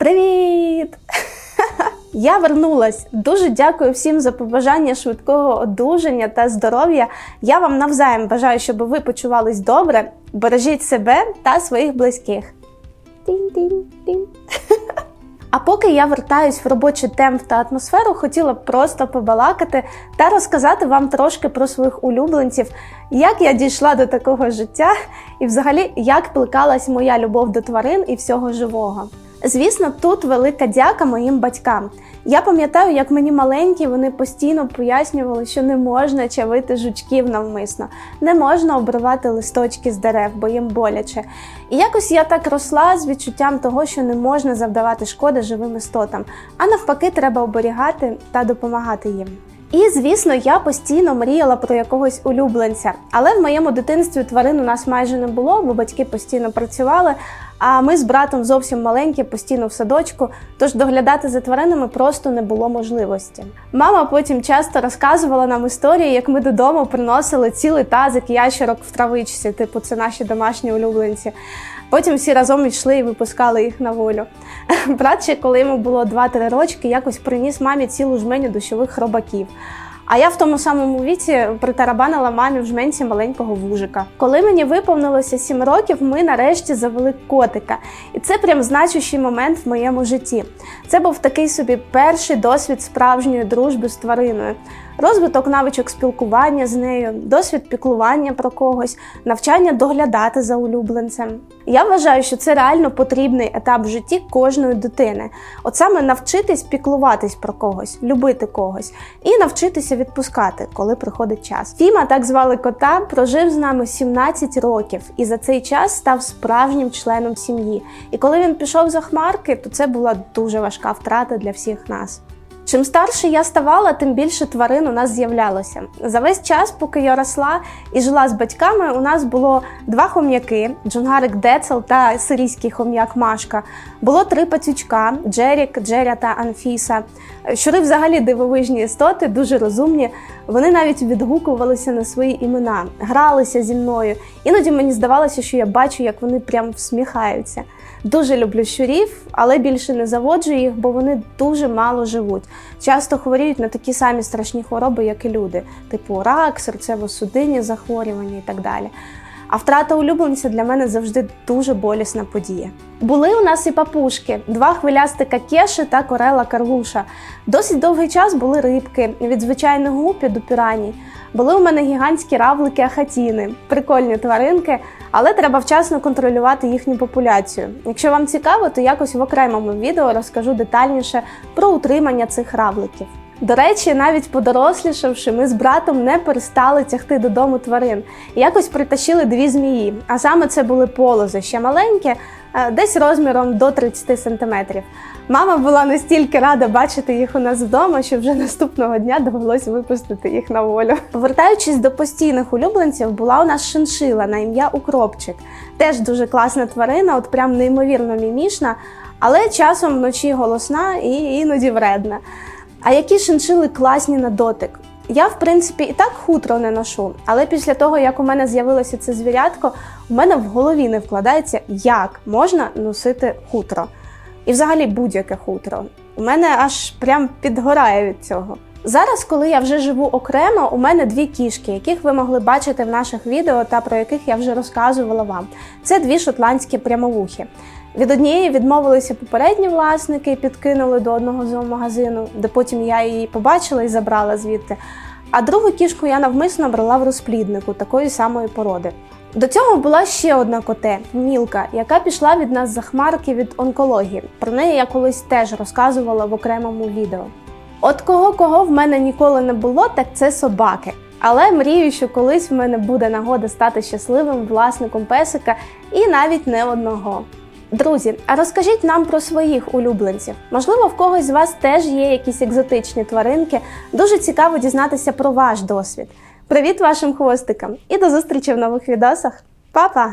Привіт! Я вернулась. Дуже дякую всім за побажання швидкого одужання та здоров'я. Я вам навзаєм бажаю, щоб ви почувались добре. Бережіть себе та своїх близьких. А поки я вертаюсь в робочий темп та атмосферу, хотіла б просто побалакати та розказати вам трошки про своїх улюбленців, як я дійшла до такого життя, і взагалі як плекалась моя любов до тварин і всього живого. Звісно, тут велика дяка моїм батькам. Я пам'ятаю, як мені маленькі вони постійно пояснювали, що не можна чавити жучків навмисно, не можна обривати листочки з дерев, бо їм боляче. І якось я так росла з відчуттям того, що не можна завдавати шкоди живим істотам, а навпаки, треба оберігати та допомагати їм. І звісно, я постійно мріяла про якогось улюбленця. Але в моєму дитинстві тварин у нас майже не було, бо батьки постійно працювали. А ми з братом зовсім маленькі, постійно в садочку, тож доглядати за тваринами просто не було можливості. Мама потім часто розказувала нам історії, як ми додому приносили цілий тазик ящерок в травичці, типу це наші домашні улюбленці. Потім всі разом йшли і випускали їх на волю. Брат ще, коли йому було 2-3 рочки, якось приніс мамі цілу жменю дощових хробаків. А я в тому самому віці притарабанила мамі в жменці маленького вужика. Коли мені виповнилося 7 років, ми нарешті завели котика. І це прям значущий момент в моєму житті. Це був такий собі перший досвід справжньої дружби з твариною. Розвиток навичок спілкування з нею, досвід піклування про когось, навчання доглядати за улюбленцем. Я вважаю, що це реально потрібний етап в житті кожної дитини. От саме навчитись піклуватись про когось, любити когось і навчитися відпускати, коли приходить час. Фіма, так звали кота, прожив з нами 17 років і за цей час став справжнім членом сім'ї. І коли він пішов за хмарки, то це була дуже важка втрата для всіх нас. Чим старше я ставала, тим більше тварин у нас з'являлося. За весь час, поки я росла і жила з батьками, у нас було два хом'яки: Джунгарик Децел та сирійський хом'як Машка. Було три пацючка: Джерік, Джеря та Анфіса. Щури взагалі дивовижні істоти, дуже розумні. Вони навіть відгукувалися на свої імена, гралися зі мною. Іноді мені здавалося, що я бачу, як вони прям всміхаються. Дуже люблю щурів, але більше не заводжу їх, бо вони дуже мало живуть. Часто хворіють на такі самі страшні хвороби, як і люди, типу рак, серцево-судинні захворювання і так далі. А втрата улюбленця для мене завжди дуже болісна подія. Були у нас і папушки, два хвилястика кеші та корела карлуша. Досить довгий час були рибки від звичайних гупі до піраній. Були у мене гігантські равлики ахатіни, прикольні тваринки, але треба вчасно контролювати їхню популяцію. Якщо вам цікаво, то якось в окремому відео розкажу детальніше про утримання цих равликів. До речі, навіть подорослішавши, ми з братом не перестали тягти додому тварин. Якось притащили дві змії, а саме це були полози, ще маленькі, е, десь розміром до 30 сантиметрів. Мама була настільки рада бачити їх у нас вдома, що вже наступного дня довелося випустити їх на волю. Повертаючись до постійних улюбленців, була у нас шиншила на ім'я Укропчик. Теж дуже класна тварина, от прям неймовірно мімішна, але часом вночі голосна і іноді вредна. А які шиншили класні на дотик. Я, в принципі, і так хутро не ношу, але після того, як у мене з'явилося це звірятко, у мене в голові не вкладається, як можна носити хутро. І взагалі будь-яке хутро. У мене аж прям підгорає від цього. Зараз, коли я вже живу окремо, у мене дві кішки, яких ви могли бачити в наших відео та про яких я вже розказувала вам. Це дві шотландські прямовухи. Від однієї відмовилися попередні власники підкинули до одного зоомагазину, де потім я її побачила і забрала звідти. А другу кішку я навмисно брала в розпліднику такої самої породи. До цього була ще одна коте Мілка, яка пішла від нас за хмарки від онкології. Про неї я колись теж розказувала в окремому відео. От кого кого в мене ніколи не було, так це собаки. Але мрію, що колись в мене буде нагода стати щасливим власником песика і навіть не одного. Друзі, а розкажіть нам про своїх улюбленців. Можливо, в когось з вас теж є якісь екзотичні тваринки. Дуже цікаво дізнатися про ваш досвід. Привіт вашим хвостикам і до зустрічі в нових відосах. Па-па!